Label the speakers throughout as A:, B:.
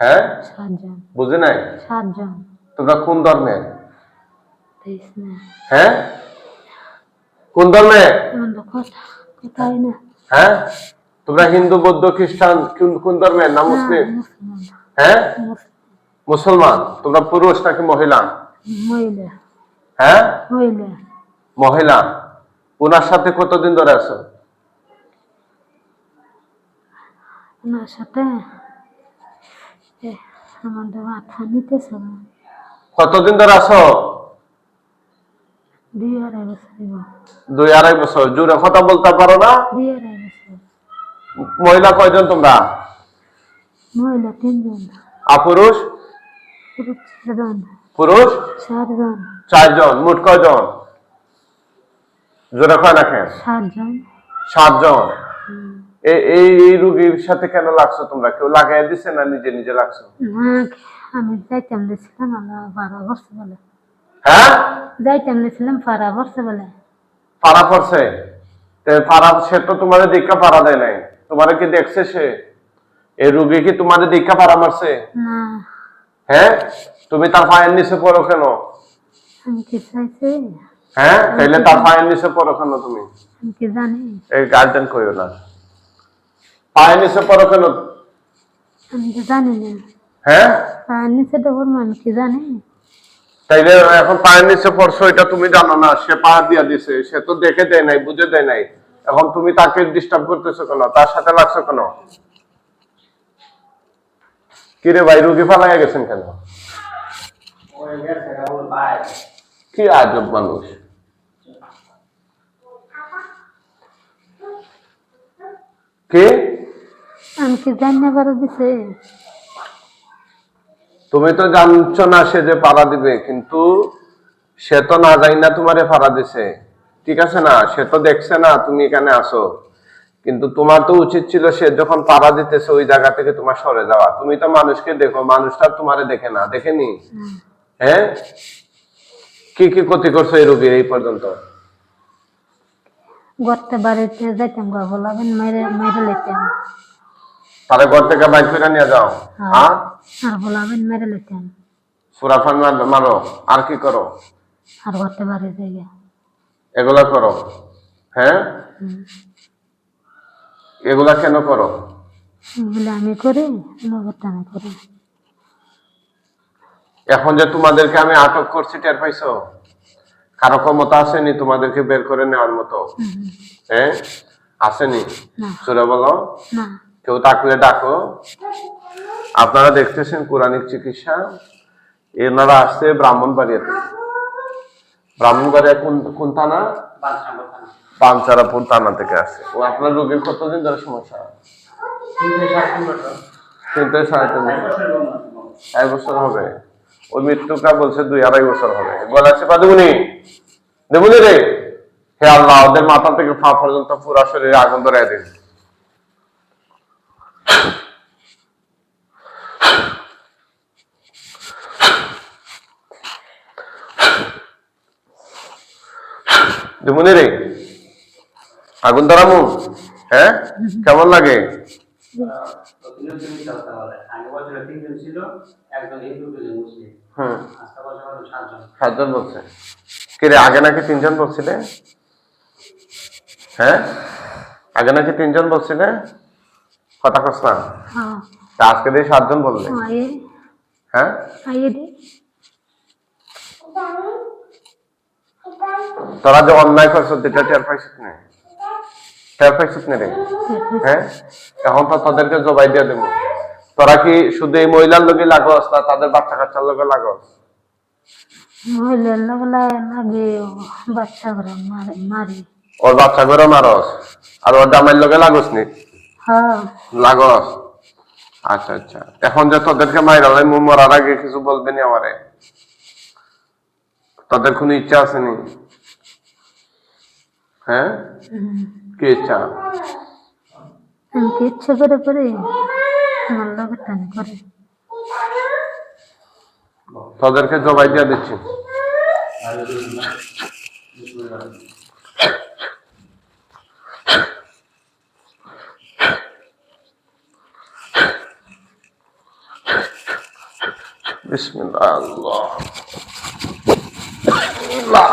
A: হ্যাঁ? বুঝে নাই? তোমরা কোন ধর্মের হ্যাঁ? কোন
B: না।
A: হ্যাঁ? তোমরা হিন্দু বৌদ্ধ খ্রিস্টান কোন কোন ধর্মের না মুসলিম?
B: মুসলমান।
A: হ্যাঁ? মুসলমান? তোমরা পুরুষ নাকি মহিলা?
B: মহিলা।
A: হ্যাঁ?
B: মহিলা।
A: ওনার সাথে কতদিন ধরে আছো?
B: ওনার সাথে আমাদের মাথা নিতেছে না।
A: কতদিন ধরে আছো?
B: দুই আড়াই বছর
A: দুই আড়াই বছর। জোরে কথা বলতে পারো না?
B: দুই আড়াই বছর।
A: মহিলা কয়জন তোমরা?
B: মহিলা তিনজন।
A: আর পুরুষ?
B: পুরুষ চারজন।
A: পুরুষ?
B: চারজন।
A: চারজন। মোট কয়জন? জোরে কয় না কেন?
B: সাতজন।
A: সাতজন। এই এই রুগীর সাথে কেন লাগছো তোমরা? কেউ লাগাই দিছে না নিজে নিজে লাগছো?
B: আমি যাইতাম আমরা ভরছে বলে।
A: হ্যাঁ?
B: যাইতাম ভরছে বলে।
A: পাড়া পড়ছে? সে তো তোমার দীক্ষা দেয় নাই। তোমার কি দেখছে সে? এই রুগী কি তোমার দীক্ষা পাড়া মারছে?
B: না।
A: হ্যাঁ? তুমি তার পায়ের নিচে পড়ো কেন? হ্যাঁ? তাইলে তার পায়ের নিচে পড়ো কেন তুমি?
B: কি জানি?
A: এই গার্জেন কইও না। নিচে পড়ো কেন?
B: আমি তো জানি না।
A: হ্যাঁ?
B: আর নিচে তো আমি কি জানি?
A: তাইলে এখন পায়ের নিচে পড়ছো এটা তুমি জানো না। সে পা দিয়া দিছে সে তো দেখে দেয় নাই বুঝে দেয় নাই। এখন তুমি তাকে ডিস্টার্ব করতেছো কেন? তার সাথে লাগছো কেন? কিরে ভাই রুগী ফালাইয়া গেছেন কেন? কি আজব মানুষ। কে?
B: করে দিছে।
A: তুমি তো জানছো না সে যে পাড়া দিবে কিন্তু সে তো না জানি না তোমারে পাড়া দিছে। ঠিক আছে না? সে তো দেখছে না তুমি এখানে আসো কিন্তু তোমার তো উচিত ছিল সে যখন পাড়া দিতেছে ওই জায়গা থেকে তোমার সরে যাওয়া। তুমি তো মানুষকে দেখো মানুষটা তোমারে দেখে না দেখেনি হ্যাঁ? কি কি ক্ষতি করছ এই রোগীর এই পর্যন্ত?
B: গর্তে বাড়িতে যাইতাম গা বলাবেন মেরে মেরে লেতাম
A: তারে ঘর থেকে বাইক করে নিয়ে যাও। আর?
B: আর বলাবেন মেরে লেতাম
A: সুরাফান মার- আর কি করো?
B: আর বাড়ি যাই।
A: এগুলা করো। হ্যাঁ? এগুলা কেন করো?
B: আমি করি নগরটা আমি করি।
A: এখন যে তোমাদেরকে আমি আটক করছি টের পাইছো? কারও ক্ষমতা আসেনি তোমাদেরকে বের করে নেওয়ার মতো। হ্যাঁ? আসেনি। সুরে বলো।
B: না।
A: কেউ থাকলে ডাকো। আপনারা দেখতেছেন কোরআনিক চিকিৎসা। এনারা আসছে ব্রাহ্মণ ব্রাহ্মণবাড়িয়াতে। ব্রাহ্মণবাড়িয়া কোন কোন থানা? পাঞ্চারাপুর থানা থেকে আসছে। ও আপনার রোগীর কতদিন ধরে সমস্যা? তিন থেকে সাড়ে তিন এক বছর হবে। ওই মৃত্যুটা বলছে দুই আড়াই বছর হবে। বলা চেপা দেবুনি? দেবুনি রে? হে আল্লাহ, ওদের মাথা থেকে পা পর্যন্ত পুরা শরীরে আগুন ধরে দিন। দেবুনি রে আগুন ধরামু হ্যাঁ কেমন লাগে?
C: সাতজন
A: বলছে। কে রে আগে নাকি তিনজন বলছিলে? হ্যাঁ আগে নাকি তিনজন বলছিলে? কথা কস না।
B: হ্যাঁ।
A: আজকে দিয়ে সাতজন বললে? হ্যাঁ তোরা যে অন্যায় করছ দুটা টের পাইছিস না? টের পাইছিস না রে? হ্যাঁ এখন তো তাদেরকে জবাই দিয়ে দেবো। তোরা কি শুধু এই মহিলার লোকে লাগস না তাদের বাচ্চা কাচ্চার লোকে লাগস?
B: মহিলার লাগলা লাগে বাচ্চা করে মারি।
A: ওর বাচ্চা করে মারস? আর ওর লোকে লাগস নি?
B: হ্যাঁ।
A: লাগস? আচ্ছা আচ্ছা। এখন যে তোদেরকে মাইরা মুই মরার আগে কিছু বলবে নি আমারে? তোদের কোনো ইচ্ছা আছে নি? হ্যাঁ? কি ইচ্ছা?
B: আমি ইচ্ছে করে করি। আমার লোকের টানে করে।
A: তোদেরকে জবাই দিয়ে দিচ্ছি। আল্লাহ। আল্লাহ।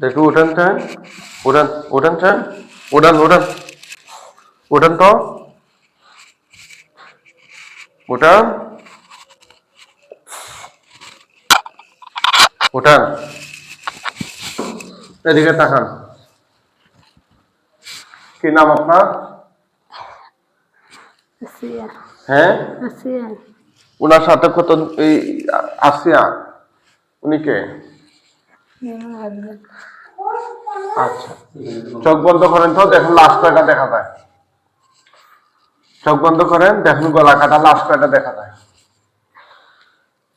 A: একটু উঠান চান উঠান উঠান চান উঠান উঠান উঠান তো। উঠান উঠান। এদিকে তাকান। কি নাম আপনার? হ্যাঁ? ওনার সাথে কত এই আসিয়া। উনি কে? আচ্ছা। চোখ বন্ধ করেন তো দেখুন লাস্ট কয়টা দেখা যায়। চোখ বন্ধ করেন দেখুন গলা কাটা লাস্ট কয়টা দেখা যায়।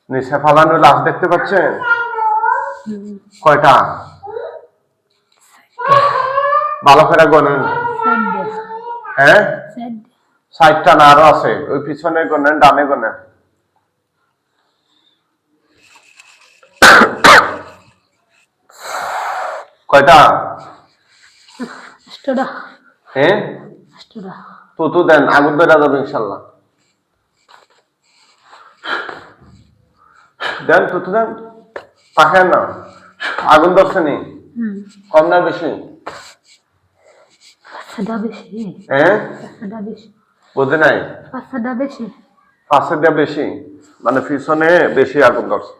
A: নিচে ফালানো লাশ দেখতে পাচ্ছেন? কয়টা? ভালো করে গনেন হ্যাঁ? সাইডটা না আরও আছে। ওই পিছনে গনেন ডানে গনেন কয়টা?
B: আষ্টটা
A: হ্যাঁ
B: আষ্টটা
A: তো তো দেন আগুন ধরে যাবে ইনশাল্লাহ। দেন তো তো দেন। পাখেন না আগুন ধরছে নি? কম না বেশি?
B: পাঁচটা বেশি।
A: হ্যাঁ
B: পাঁচটা বেশি।
A: বুঝে নাই?
B: পাঁচটা বেশি।
A: দিয়ে বেশি? মানে পিছনে বেশি আগুন ধরছে।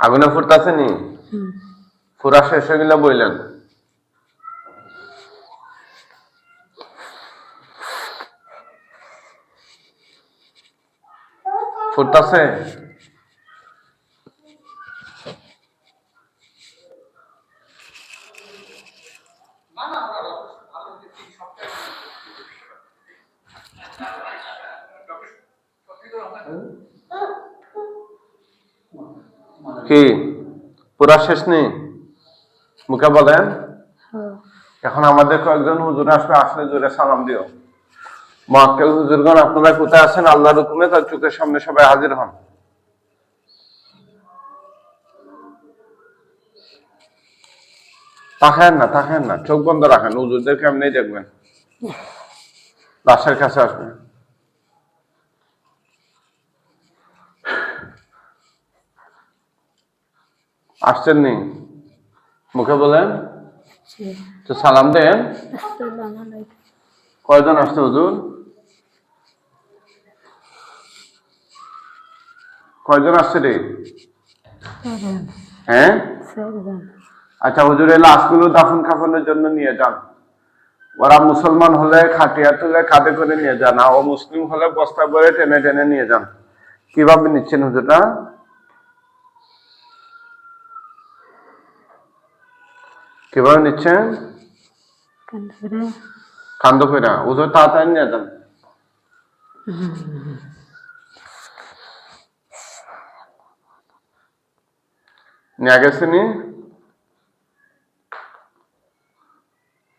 A: আগুনে ফুটতেছে নি ফুরা শেষ হয়ে গেলে বইলেন। ফুটতেছে? কি? পুরা শেষ নেই মুখে বলেন।
B: হ্যাঁ।
A: এখন আমাদের কয়েকজন হুজুর আসবে আসলে জোরে সালাম দিও। মহাক্কেল হুজুরগণ আপনারা কোথায় আছেন? আল্লাহর হুকুমে তার চোখের সামনে সবাই হাজির হন। তাকায়েন না তাকায়েন না চোখ বন্ধ রাখেন হুজুরদেরকে এমনি দেখবেন। লাশের কাছে আসবেন। আসছেন নি মুখে বলেন। তো সালাম দেন। কয়জন আসছে হুজুর? কয়জন আসছে রে? হ্যাঁ? আচ্ছা হুজুর এই লাশগুলো দাফন কাফনের জন্য নিয়ে যান। ওরা মুসলমান হলে খাটিয়া তুলে কাঁধে করে নিয়ে যান। আর ও মুসলিম হলে বস্তা করে টেনে টেনে নিয়ে যান। কীভাবে নিচ্ছেন হুজুরটা কীভাবে নিচ্ছেন
B: কান্দ করে
A: কান্দ করে হুজুর তাড়াতাড়ি নিয়ে যান নিয়ে গেছে নি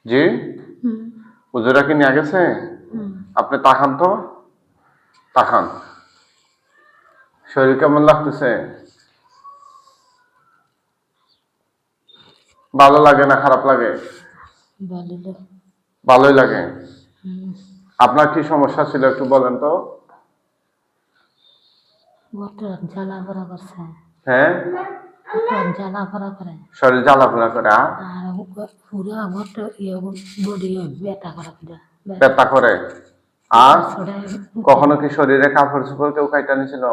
A: জি
B: হুম
A: হুজুরা কি নিয়ে গেছে
B: হুম
A: আপনি তাকান তো তাকান শরীর কেমন লাগতেছে ভালো লাগে না খারাপ লাগে? ভালোই লাগে? আপনার কি সমস্যা ছিল একটু বলেন তো। হ্যাঁ? শরীর জ্বালাফোড়া করে
B: ইয়ে বডি ব্যথা করে
A: আর কখনো কি শরীরে কাপড় চোপড় কেউ কাইটা নিছিল?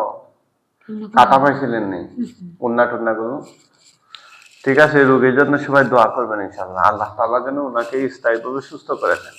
A: কাটা পাইছিলেন নি? উন্না টুন্না গুলো ঠিক আছে রোগীর জন্য সবাই দোয়া করবেন ইনশাল্লাহ আল্লাহ তালা যেন ওনাকে স্থায়ীভাবে সুস্থ করে দেন।